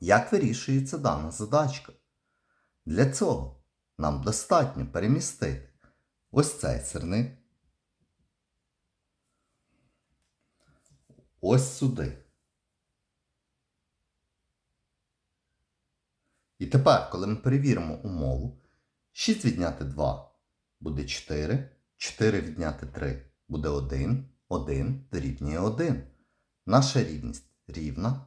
Як вирішується дана задачка? Для цього нам достатньо перемістити ось цей сирник ось сюди. І тепер, коли ми перевіримо умову, 6 відняти 2 буде 4, 4 відняти 3 буде 1, 1 дорівнює 1. Наша рівність рівна,